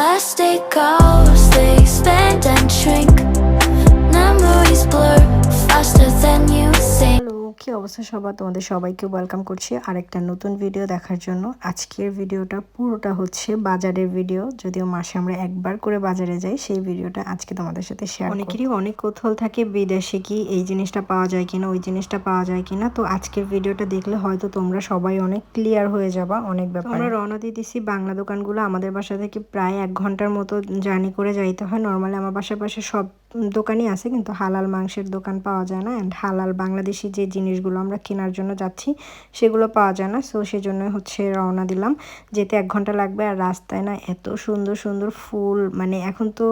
Plastic goals, they expand and shrink. Memories blur faster than you think. কি অবস্থা সবার? তোমাদের সবাইকে ওয়েলকাম করছি আরেকটা নতুন ভিডিও দেখার জন্য। আজকের ভিডিওটা পুরোটা হচ্ছে বাজারের ভিডিও যদিও মাসে আমরা একবার করে বাজারে যাই সেই ভিডিওটা আজকে তোমাদের সাথে শেয়ার অনেকেরই অনেক কৌতূহল থাকে বিদেশে কি এই জিনিসটা পাওয়া যায় কিনা ওই জিনিসটা পাওয়া যায় কিনা। তো আজকের ভিডিওটা দেখলে হয়তো তোমরা সবাই অনেক ক্লিয়ার হয়ে যাবা অনেক ব্যাপার। আমরা রওনা দিয়ে দিছি বাংলা দোকানগুলো। আমাদের বাসা থেকে প্রায় এক ঘণ্টার মতো জার্নি করে যাইতে হয়। নর্মালি আমার বাসার পাশে সব দোকানই আছে, কিন্তু হালাল মাংসের দোকান পাওয়া যায় না। অ্যান্ড হালাল বাংলাদেশি যে জিনিসগুলো আমরা কেনার জন্য যাচ্ছি, সেগুলো পাওয়া যায় না। সো সেজন্য হচ্ছে রওনা দিলাম। যেতে এক ঘণ্টা লাগবে, আর রাস্তায় না এত সুন্দর সুন্দর ফুল মানে এখন তো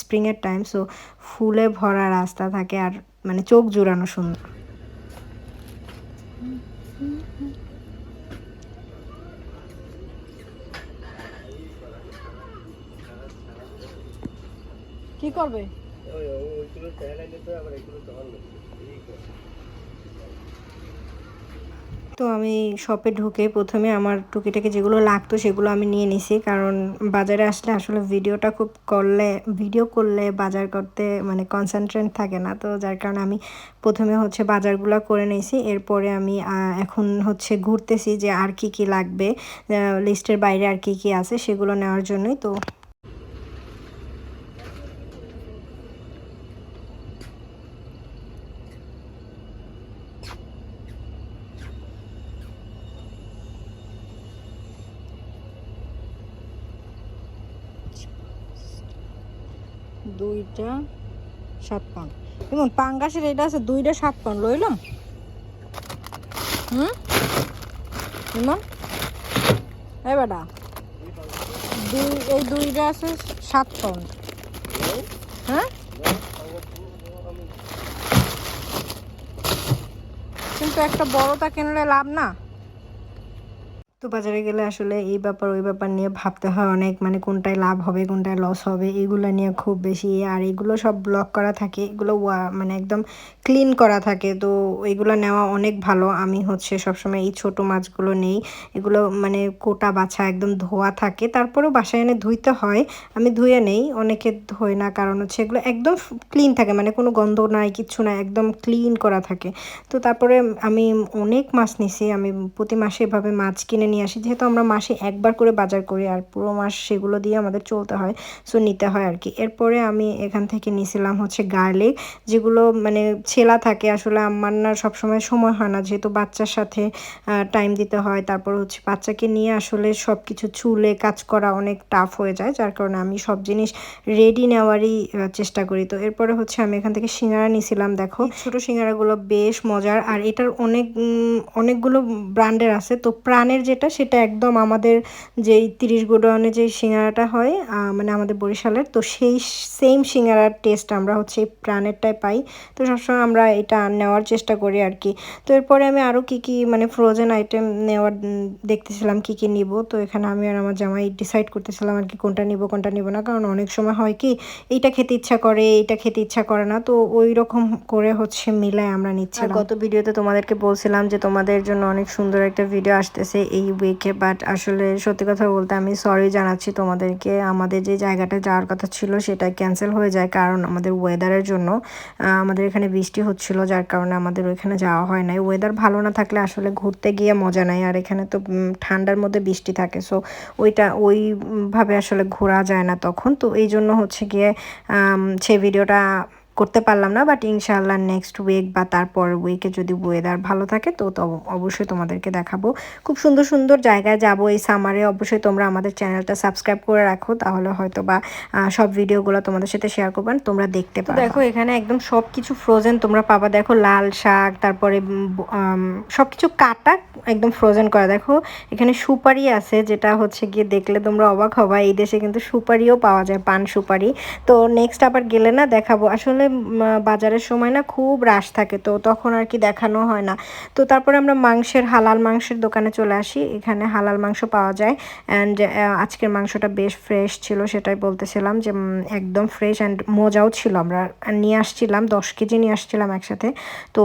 স্প্রিংয়ের টাইম সো ফুলে ভরা রাস্তা থাকে, আর মানে চোখ জুড়ানো সুন্দর। কি করবে? তো আমি শপে ঢুকে প্রথমে আমার টুকিটাকি যেগুলো লাগতো সেগুলো আমি নিয়ে নিছি, কারণ বাজারে আসলে আসলে ভিডিওটা খুব করলে ভিডিও করলে বাজার করতে মানে কনসেন্ট্রেট থাকে না। তো যার কারণে আমি প্রথমে হচ্ছে বাজারগুলো করে নিয়েছি, এরপরে আমি এখন হচ্ছে ঘুরতেছি যে আর কি কি লাগবে লিস্টের বাইরে আর কি কি আছে সেগুলো নেওয়ার জন্যই। তো দুইটা সাত পাউন্ড। এবং পাঙ্গাসের এটা আছে দুইটা সাত পাউন্ড লইলাম হুম? ইমন? এই বেটা, দুই, এই দুইটা আছে সাত পাউন্ড। হ্যাঁ? কিন্তু একটা বড়টা কিনলে লাভ না। তো বাজারে গেলে আসলে এই ব্যাপার, ওই ব্যাপার নিয়ে ভাবতে হয় অনেক মানে কোনটায় লাভ হবে, কোনটায় লস হবে, এগুলো নিয়ে খুব বেশি। আর এগুলো সব ব্লক করা থাকে, এগুলো মানে একদম ক্লিন করা থাকে। তো এগুলো নেওয়া অনেক ভালো। আমি হচ্ছে সবসময় এই ছোট মাছগুলো নেই। এগুলো মানে কোটা বাছা একদম ধোয়া থাকে। তারপরেও বাসায় এনে ধুইতে হয়। আমি ধুয়ে নেই। অনেকে ধোয় না। কারণ হচ্ছে এগুলো একদম ক্লিন থাকে। মানে কোনো গন্ধ নাই, কিচ্ছু নাই। একদম ক্লিন করা থাকে। তো তারপরে আমি অনেক মাছ নিছি। আমি প্রতি মাসে এভাবে মাছ কিনে নিয়ে আসি। যেহেতু আমরা মাসে একবার করে বাজার করি। আর পুরো মাস সেগুলো দিয়ে আমাদের চলতে হয়। সো নিতে হয় আর কি। এরপরে আমি এখান থেকে নিয়েছিলাম হচ্ছে গার্লিক যেগুলো মানে ছেলা থাকে, আসলে আমার না সবসময় সময় হয় না। যেহেতু বাচ্চার সাথে টাইম দিতে হয়, তারপর হচ্ছে বাচ্চাকে নিয়ে আসলে সব কিছু চুলে কাজ করা অনেক টাফ হয়ে যায়, যার কারণে আমি সব জিনিস রেডি নেওয়ারই চেষ্টা করি। তো এরপরে হচ্ছে আমি এখান থেকে সিঙ্গারা নিয়েছিলাম দেখো। ছোটো সিঙ্গারাগুলো বেশ মজার, আর এটার অনেক অনেকগুলো ব্র্যান্ডের আছে। তো প্রাণের যেটা, সেটা একদম আমাদের যেই তিরিশ গোডাউনে যে সিঙ্গারাটা হয় মানে আমাদের বরিশালের, তো সেই সেম সিঙ্গারার টেস্ট আমরা হচ্ছে এই প্রাণেরটাই পাই। তো সবসময় আমরা এটা নেওয়ার চেষ্টা করি আর কি। তো এরপরে আমি আরও কি কি মানে ফ্রোজেন আইটেম নেওয়ার দেখতেছিলাম কি কি নিব। তো এখানে আমি আর আমার জামাই ডিসাইড করতেছিলাম আর কি কোনটা নিব কোনটা নিব না। কারণ অনেক সময় হয় কি, এইটা খেতে ইচ্ছা করে, এইটা খেতে ইচ্ছা করে না। তো ওই রকম করে হচ্ছে মিলায় আমরা নিচ্ছি গত ভিডিওতে তোমাদেরকে বলছিলাম যে তোমাদের জন্য অনেক সুন্দর একটা ভিডিও আসতেছে এই উইকে বাট আসলে সত্যি কথা বলতে আমি সরি জানাচ্ছি তোমাদেরকে। আমাদের যে জায়গাটা যাওয়ার কথা ছিল সেটা ক্যান্সেল হয়ে যায় কারণ আমাদের ওয়েদারের জন্য। আমাদের এখানে বৃষ্টি হচ্ছিল, যার কারণে আমাদের ওইখানে যাওয়া হয় নাই। ওয়েদার ভালো না থাকলে আসলে ঘুরতে গিয়ে মজা নাই, আর এখানে তো ঠান্ডার মধ্যে বৃষ্টি থাকে। সো ওইটা, ওইভাবে আসলে ঘোরা যায় না তখন। তো এই জন্য হচ্ছে গিয়ে সে ভিডিওটা করতে পারলাম না বাট ইনশাআল্লাহ নেক্সট উইক বা তারপর উইকে যদি ওয়েদার ভালো থাকে তো তো অবশ্যই তোমাদেরকে দেখাবো। খুব সুন্দর সুন্দর জায়গায় যাব এই সামারে অবশ্যই তোমরা আমাদের চ্যানেলটা সাবস্ক্রাইব করে রাখো তাহলে হয়তো বা সব ভিডিওগুলো তোমাদের সাথে শেয়ার করবেন তোমরা দেখতে পারো দেখো এখানে একদম সব কিছু ফ্রোজেন তোমরা পাবা। দেখো লাল শাক তারপরে সব কিছু কাটা একদম ফ্রোজেন করা। দেখো এখানে সুপারি আছে যেটা হচ্ছে গিয়ে দেখলে তোমরা অবাক হবা। এই দেশে কিন্তু সুপারিও পাওয়া যায় পান সুপারি। তো নেক্সট আবার গেলে না দেখাবো। আসলে বাজারের সময় না খুব রাশ থাকে, তো তখন আর কি দেখানো হয় না। তো তারপরে আমরা মাংসের, হালাল মাংসের দোকানে চলে আসি, এখানে হালাল মাংস পাওয়া যায়। অ্যান্ড আজকের মাংসটা বেশ ফ্রেশ ছিল, সেটাই বলতেছিলাম যে একদম ফ্রেশ অ্যান্ড মজাও ছিল আমরা। নিয়ে আসছিলাম, দশ কেজি নিয়ে আসছিলাম একসাথে। তো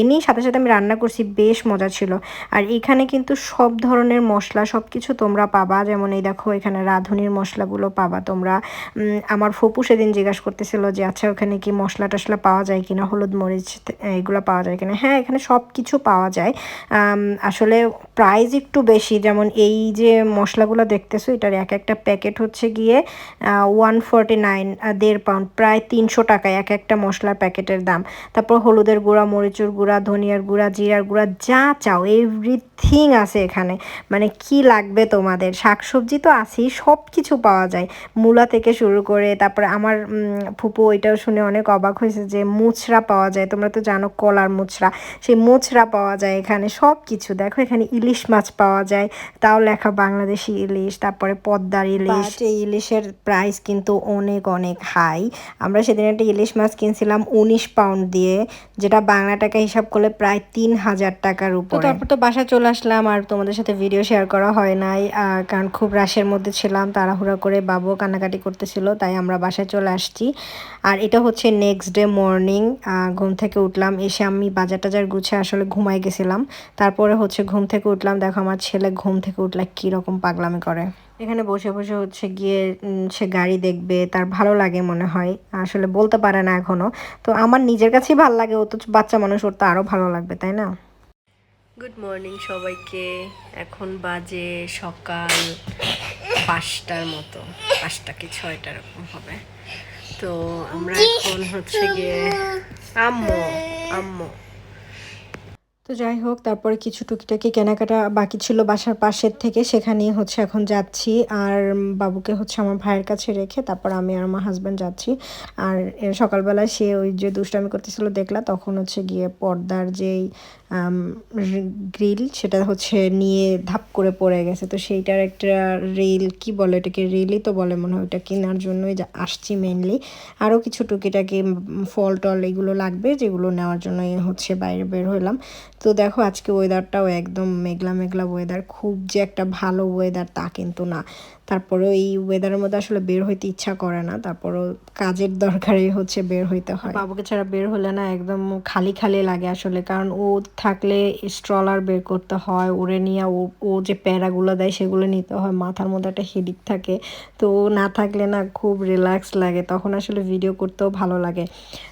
এনেই সাথে সাথে আমি রান্না করছি, বেশ মজা ছিল। আর এখানে কিন্তু সব ধরনের মশলা, সব কিছু তোমরা পাবা। যেমন এই দেখো, এখানে রাঁধুনির মশলাগুলো পাবা তোমরা। আমার ফুপু সেদিন জিজ্ঞাসা করতেছিল যে আচ্ছা ওখানে কি মশলা টশলা পাওয়া যায় কিনা, হলুদ মরিচ এগুলো পাওয়া যায় কিনা। হ্যাঁ এখানে সব কিছু পাওয়া যায়। আসলে প্রাইস একটু বেশি। যেমন এই যে মশলাগুলো দেখতেছো, এটার এক একটা প্যাকেট হচ্ছে গিয়ে ওয়ান ফোরটি নাইন দেড় পাউন্ড প্রায় তিনশো টাকায় এক একটা মশলার প্যাকেটের দাম। তারপর হলুদের গুঁড়া, মরিচুর গুঁড়া, ধনিয়ার গুঁড়া, জিরার গুঁড়া, যা চাও এভরিথিং আছে এখানে। মানে কি লাগবে তোমাদের? শাকসবজি তো আছেই সব কিছু পাওয়া যায়। মূলা থেকে শুরু করে, তারপরে আমার ফুপু ওইটাও শুনে অনেক অবাক হয়েছে যে মুচড়া পাওয়া যায়। তোমরা তো জানো কলার মুচড়া সেই মুচড়া পাওয়া যায় এখানে সব কিছু দেখো এখানে ইলিশ মাছ পাওয়া যায় তাও লেখা বাংলাদেশি ইলিশ তারপরে পদ্মার ইলিশ। এই ইলিশের প্রাইস কিন্তু অনেক অনেক হাই আমরা সেদিন একটা ইলিশ মাছ কিনছিলাম উনিশ পাউন্ড দিয়ে যেটা বাংলা টাকা হিসাব করলে প্রায় তিন হাজার টাকার উপর। তারপর তো বাসা চলে আসলাম আর তোমাদের সাথে ভিডিও শেয়ার করা হয় নাই। কারণ খুব রাশের মধ্যে ছিলাম তাড়াহুড়া করে বাবু কান্নাকাটি করতেছিল তাই আমরা বাসায় চলে আসছি। আর এটা হচ্ছে নেক্সট ডে মর্নিং ঘুম থেকে উঠলাম, এসে আমি বাজার টাজার গুছে আসলে ঘুমাই গেছিলাম। তারপরে হচ্ছে ঘুম থেকে উঠলাম, দেখো আমার ছেলে ঘুম থেকে উঠলে কীরকম পাগলামি করে। এখানে বসে বসে হচ্ছে গিয়ে সে গাড়ি দেখবে, তার ভালো লাগে মনে হয়, আসলে বলতে পারে না এখনও তো আমার নিজের কাছেই ভালো লাগে, ও তো বাচ্চা মানুষ, ওর তো আরও ভালো লাগবে, তাই না? গুড মর্নিং সবাইকে, এখন বাজে সকাল পাঁচটার মতো, পাঁচটা কি ছয়টা এরকম হবে। তো আমরা এখন হচ্ছে গিয়ে আম্মু আম্মু। তো যাই হোক তারপরে কিছু টুকিটাকি কেনাকাটা বাকি ছিল বাসার পাশের থেকে সেখানেই হচ্ছে এখন যাচ্ছি। আর বাবুকে হচ্ছে আমার ভাইয়ের কাছে রেখে তারপর আমি আর আমার হাজব্যান্ড যাচ্ছি। আর সকালবেলা সে ওই যে দুষ্টামি করতেছিল দেখলা তখন হচ্ছে গিয়ে পর্দার যেই গ্রিল সেটা হচ্ছে নিয়ে ধাপ করে পড়ে গেছে। তো সেইটার একটা রেল কি বলে এটাকে? রেলই তো বলে মনে হয় ওটা কেনার জন্যই আসছি মেনলি আরও কিছু টুকিটাকি ফল টল এগুলো লাগবে যেগুলো নেওয়ার জন্য হচ্ছে বাইরে বের হলাম তো দেখো আজকে ওয়েদারটাও একদম মেঘলা মেঘলা ওয়েদার খুব যে একটা ভালো ওয়েদার তা কিন্তু না। তারপরেও এই ওয়েদারের মধ্যে আসলে বের হইতে ইচ্ছা করে না, তারপরেও কাজের দরকারে হচ্ছে বের হইতে হয়। বাবুকে ছাড়া বের হলে না একদম খালি খালি লাগে আসলে, কারণ ও থাকলে স্ট্রলার বের করতে হয়, ওরে নিয়ে ও ও যে প্যারাগুলো দেয় সেগুলো নিতে হয়, মাথার মধ্যে একটা হেডিক থাকে। তো ও না থাকলে না খুব রিল্যাক্স লাগে, তখন আসলে ভিডিও করতেও ভালো লাগে।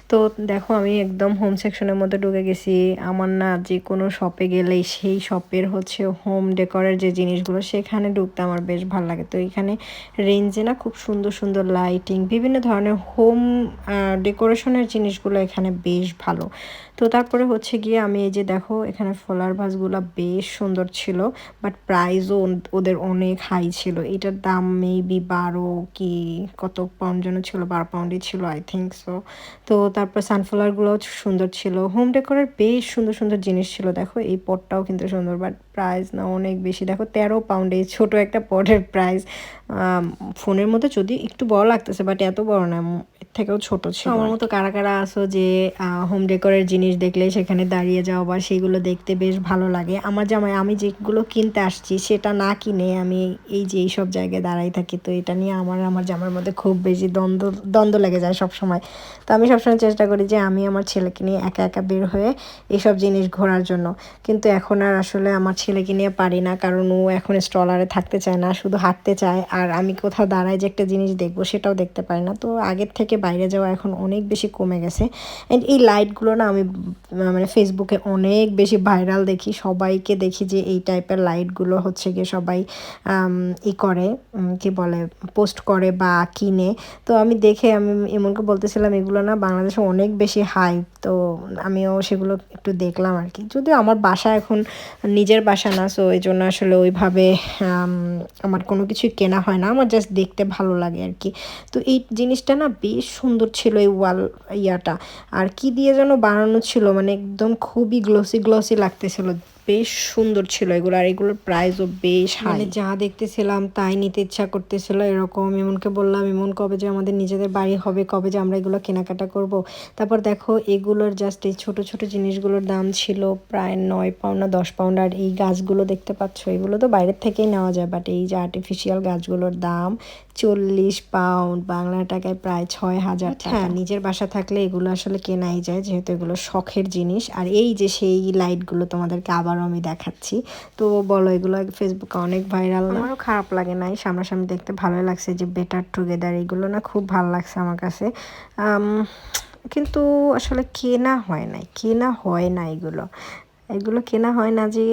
তো দেখো আমি একদম হোম সেকশনের মধ্যে ঢুকে গেছি। আমার না যে কোনো শপে গেলেই সেই শপের হচ্ছে হোম ডেকোরের যে জিনিসগুলো, সেখানে ঢুকতে আমার বেশ ভালো লাগে। তো এখানে রেঞ্জে না খুব সুন্দর সুন্দর লাইটিং বিভিন্ন ধরনের হোম ডেকোরেশনের জিনিসগুলো এখানে বেশ ভালো। তো তারপরে হচ্ছে গিয়ে আমি এই যে দেখো, এখানে ফলার ভাসগুলো বেশ সুন্দর ছিল বাট প্রাইসও ওদের অনেক হাই ছিল। এটার দাম মেবি বারো কি কত পাউন্ড যেন ছিল, বারো পাউন্ডই ছিল আই থিঙ্ক সো তো তারপর সানফ্লাওয়ারগুলোও সুন্দর ছিল। হোম ডেকোরের বেশ সুন্দর সুন্দর জিনিস ছিল। দেখো, এই পটটাও কিন্তু সুন্দর বাট প্রাইস না অনেক বেশি। দেখো, তেরো পাউন্ড ছোটো একটা পটের প্রাইস ফোনের মধ্যে যদি একটু বড় লাগতেছে বাট এত বড় না এর থেকেও ছোট ছিল। আমার মতো কারা কারা আসো যে হোম ডেকোরের জিনিস দেখলে সেখানে দাঁড়িয়ে যাও বা সেগুলো দেখতে বেশ ভালো লাগে। আমার জামাই, আমি যেগুলো কিনতে আসছি, সেটা না কিনে আমি এই যে এইসব জায়গায় দাঁড়াই থাকি, তো এটা নিয়ে আমার আমার জামার মধ্যে খুব বেশি দ্বন্দ্ব দ্বন্দ্ব লেগে যায় সব সময় তো আমি সবসময় চেষ্টা করি যে আমি আমার ছেলেকে নিয়ে একা একা বের হয়ে এসব জিনিস ঘোরার জন্য। কিন্তু এখন আর আসলে আমার ছেলেকে নিয়ে পারি না, কারণ ও এখন স্টলারে থাকতে চায় না, শুধু হাঁটতে চায়। আর আমি কোথাও দাঁড়ায় যে একটা জিনিস দেখব সেটাও দেখতে পারি না। তো আগের থেকে বাইরে যাওয়া এখন অনেক বেশি কমে গেছে। অ্যান্ড এই লাইটগুলো না আমি মানে ফেসবুকে অনেক বেশি ভাইরাল দেখি। সবাইকে দেখি যে এই টাইপের লাইটগুলো হচ্ছে গিয়ে সবাই ই করে কি বলে পোস্ট করে বা কিনে। তো আমি দেখে আমি এমনকি বলতেছিলাম, এগুলো না বাংলাদেশে অনেক বেশি হাই তো আমিও সেগুলো একটু দেখলাম আর কি। যদিও আমার বাসা এখন নিজের বাসা না সো এই জন্য আসলে ওইভাবে আমার কোনো কিছুই কেনা হয় না। আমার জাস্ট দেখতে ভালো লাগে আর কি। তো এই জিনিসটা না বেশ সুন্দর ছিল এই ওয়াল ইয়াটা। আর কি দিয়ে যেন বানানো ছিল মানে একদম খুবই গ্লসি গ্লসি লাগতেছিল। বেশ সুন্দর ছিল এগুলো আর এগুলোর প্রাইসও বেশ মানে যা দেখতেছিলাম তাই নিতে ইচ্ছা করতেছিল এরকম ইমনকে বললাম এমন কবে যে আমাদের নিজেদের বাড়ি হবে কবে যে আমরা এগুলো কেনাকাটা করব। তারপর দেখো এগুলোর জাস্ট এই ছোট ছোট জিনিসগুলোর দাম ছিল প্রায় নয় পাউন্ড না দশ পাউন্ড আর এই গাছগুলো দেখতে পাচ্ছ এগুলো তো বাইরের থেকেই নেওয়া যায় বাট এই যে আর্টিফিশিয়াল গাছগুলোর দাম চল্লিশ পাউন্ড বাংলা টাকায় প্রায় ছয় হাজার হ্যাঁ নিজের বাসা থাকলে এগুলো আসলে কেনাই যায় যেহেতু এগুলো শখের জিনিস। আর এই যে সেই লাইটগুলো তোমাদেরকে আবারও আমি দেখাচ্ছি। তো বলো, এগুলো ফেসবুকে অনেক ভাইরাল আমারও খারাপ লাগে নাই, সামনাসামনি দেখতে ভালোই লাগছে যে বেটার টুগেদার এগুলো না খুব ভালো লাগছে আমার কাছে। কিন্তু আসলে কেনা হয় নাই, কেনা হয় না এগুলো। এগুলো কেনা হয় না যে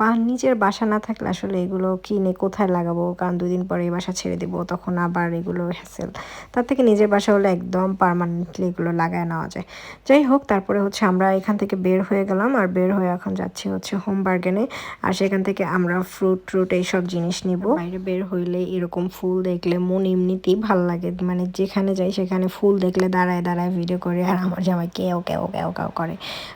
বা নিজের বাসা না থাকলে আসলে এগুলো কিনে কোথায় লাগাবো? কারণ দুদিন পরে এই বাসা ছেড়ে দেবো, তখন আবার এগুলো হ্যাসেল তার থেকে নিজের বাসা হলে একদম পারমানেন্টলি এগুলো লাগায় নেওয়া যায়। যাই হোক, তারপরে হচ্ছে আমরা এখান থেকে বের হয়ে গেলাম আর বের হয়ে এখন যাচ্ছি হচ্ছে হোম বার্গেনে আর সেখান থেকে আমরা ফ্রুট ট্রুট এইসব জিনিস নিব। বাইরে বের হইলে এরকম ফুল দেখলে মন এমনিতেই ভালো লাগে। মানে যেখানে যাই সেখানে ফুল দেখলে দাঁড়ায় দাঁড়ায় ভিডিও করে আর আমার জামাই কেউ কেউ কেউ কেউ করে।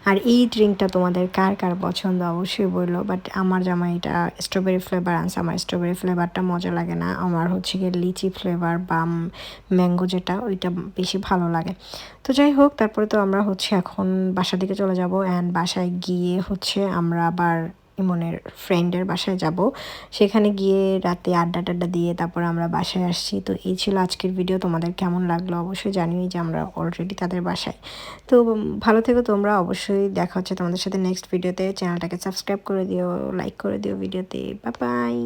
আর এই ড্রিঙ্কটা তোমাদের কার কার পছন্দ, অবশ্যই বলল। বাট আমার জামা এটা স্ট্রবেরি ফ্লেভার আনছে। আমার স্ট্রবেরি ফ্লেভারটা মজা লাগে না। আমার হচ্ছে গিয়ে লিচি ফ্লেভার বা ম্যাঙ্গো যেটা, ওইটা বেশি ভালো লাগে। তো যাই হোক, তারপরে তো আমরা হচ্ছে এখন বাসার দিকে চলে যাব। অ্যান্ড বাসায় গিয়ে হচ্ছে আমরা আবার ইমনের ফ্রেন্ডের বাসায় যাব। সেখানে গিয়ে রাতে আড্ডা টাড্ডা দিয়ে তারপর আমরা বাসায় আসছি। তো এই ছিল আজকের ভিডিও তোমাদের কেমন লাগল অবশ্যই জানিয়ে যে আমরা অলরেডি তাদের বাসায়। তো ভালো থেকো তোমরা, অবশ্যই দেখা হচ্ছে তোমাদের সাথে নেক্সট ভিডিওতে চ্যানেলটাকে সাবস্ক্রাইব করে দিও লাইক করে দিও ভিডিওতে বাই